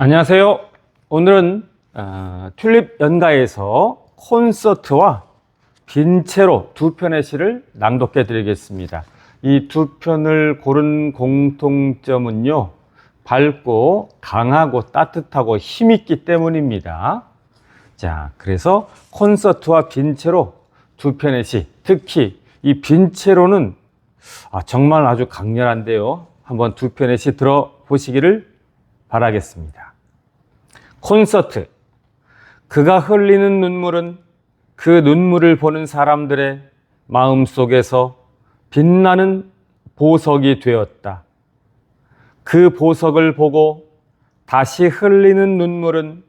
안녕하세요. 오늘은 어, 튤립 연가에서 콘서트와 빈체로 두 편의 시를 낭독해 드리겠습니다. 이 두 편을 고른 공통점은요, 밝고 강하고 따뜻하고 힘있기 때문입니다. 자, 그래서 콘서트와 빈체로 두 편의 시, 특히 이 빈체로는 아, 정말 아주 강렬한데요. 한번 두 편의 시 들어보시기를 바라겠습니다. 콘서트. 그가 흘리는 눈물은 그 눈물을 보는 사람들의 마음 속에서 빛나는 보석이 되었다. 그 보석을 보고 다시 흘리는 눈물은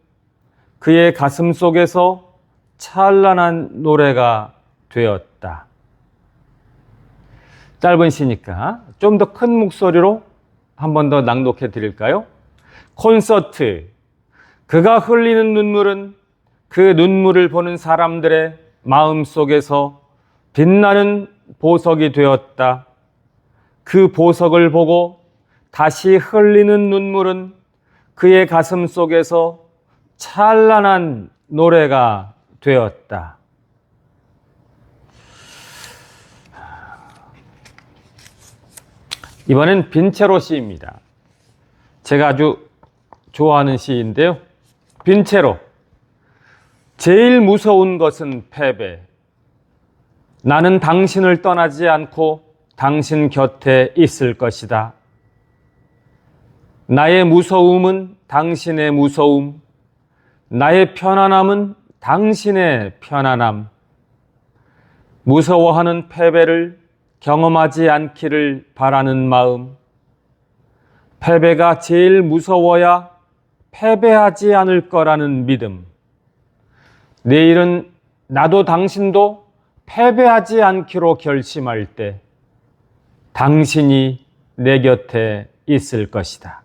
그의 가슴 속에서 찬란한 노래가 되었다. 짧은 시니까 좀 더 큰 목소리로 한 번 더 낭독해 드릴까요? 콘서트. 그가 흘리는 눈물은 그 눈물을 보는 사람들의 마음 속에서 빛나는 보석이 되었다. 그 보석을 보고 다시 흘리는 눈물은 그의 가슴 속에서 찬란한 노래가 되었다. 이번엔 빈체로 시입니다. 제가 아주 좋아하는 시인데요. 빈체로. 제일 무서운 것은 패배. 나는 당신을 떠나지 않고 당신 곁에 있을 것이다. 나의 무서움은 당신의 무서움. 나의 편안함은 당신의 편안함. 무서워하는 패배를 경험하지 않기를 바라는 마음. 패배가 제일 무서워야 패배하지 않을 거라는 믿음. 내일은 나도 당신도 패배하지 않기로 결심할 때 당신이 내 곁에 있을 것이다.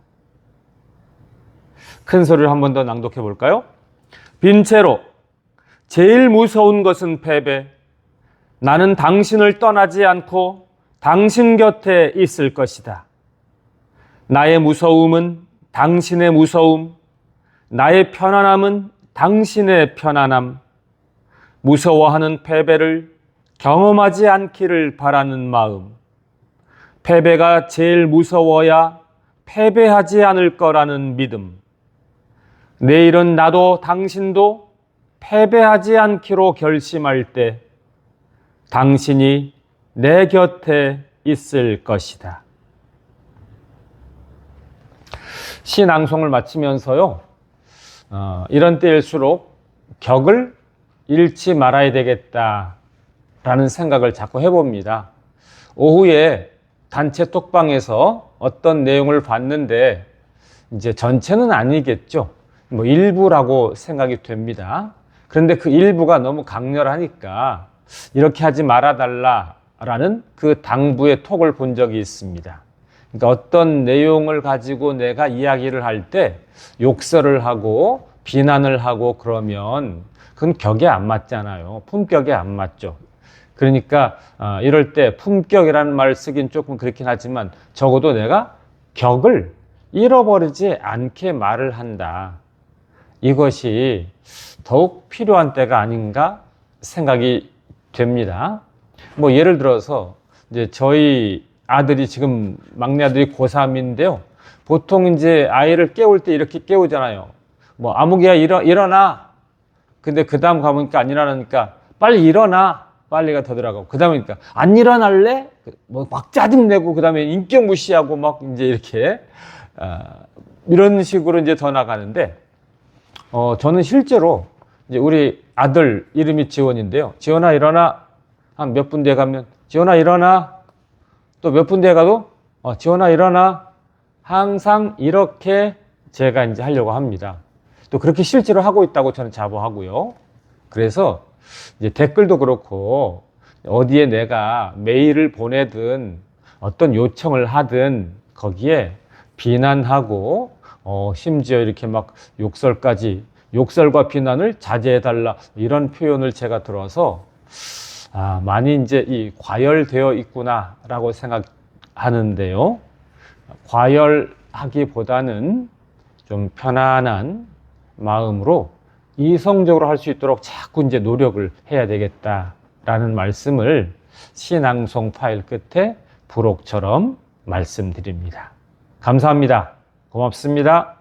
큰 소리를 한 번 더 낭독해 볼까요? 빈체로 제일 무서운 것은 패배. 나는 당신을 떠나지 않고 당신 곁에 있을 것이다. 나의 무서움은 당신의 무서움, 나의 편안함은 당신의 편안함, 무서워하는 패배를 경험하지 않기를 바라는 마음, 패배가 제일 무서워야 패배하지 않을 거라는 믿음, 내일은 나도 당신도 패배하지 않기로 결심할 때 당신이 내 곁에 있을 것이다. 시 낭송을 마치면서요, 어, 이런 때일수록 격을 잃지 말아야 되겠다라는 생각을 자꾸 해봅니다. 오후에 단체 톡방에서 어떤 내용을 봤는데, 이제 전체는 아니겠죠. 뭐 일부라고 생각이 됩니다. 그런데 그 일부가 너무 강렬하니까 이렇게 하지 말아달라라는 그 당부의 톡을 본 적이 있습니다. 그러니까 어떤 내용을 가지고 내가 이야기를 할 때 욕설을 하고 비난을 하고 그러면 그건 격에 안 맞잖아요. 품격에 안 맞죠. 그러니까 어, 이럴 때 품격이라는 말을 쓰긴 조금 그렇긴 하지만 적어도 내가 격을 잃어버리지 않게 말을 한다. 이것이 더욱 필요한 때가 아닌가 생각이 됩니다. 뭐 예를 들어서 이제 저희 아들이 지금 막내 아들이 고3인데요. 보통 이제 아이를 깨울 때 이렇게 깨우잖아요. 뭐 아무개야 일어, 일어나. 근데 그 다음 가보니까 안 일어나니까 빨리 일어나. 빨리가 더 들어가고. 그 다음에 그러니까 안 일어날래? 뭐 막 짜증내고 그 다음에 인격 무시하고 막 이제 이렇게 어, 이런 식으로 이제 더 나가는데 어, 저는 실제로 이제 우리 아들 이름이 지원인데요. 지원아 일어나. 한 몇 분 뒤에 가면 지원아 일어나. 또몇분 뒤에 가도 어, 지원아 일어나. 항상 이렇게 제가 이제 하려고 합니다. 또 그렇게 실제로 하고 있다고 저는 자부하고요. 그래서 이제 댓글도 그렇고 어디에 내가 메일을 보내든 어떤 요청을 하든 거기에 비난하고 어, 심지어 이렇게 막 욕설까지 욕설과 비난을 자제해달라 이런 표현을 제가 들어서 아, 많이 이제 이 과열되어 있구나라고 생각하는데요. 과열하기보다는 좀 편안한 마음으로 이성적으로 할 수 있도록 자꾸 이제 노력을 해야 되겠다라는 말씀을 신앙송 파일 끝에 부록처럼 말씀드립니다. 감사합니다. 고맙습니다.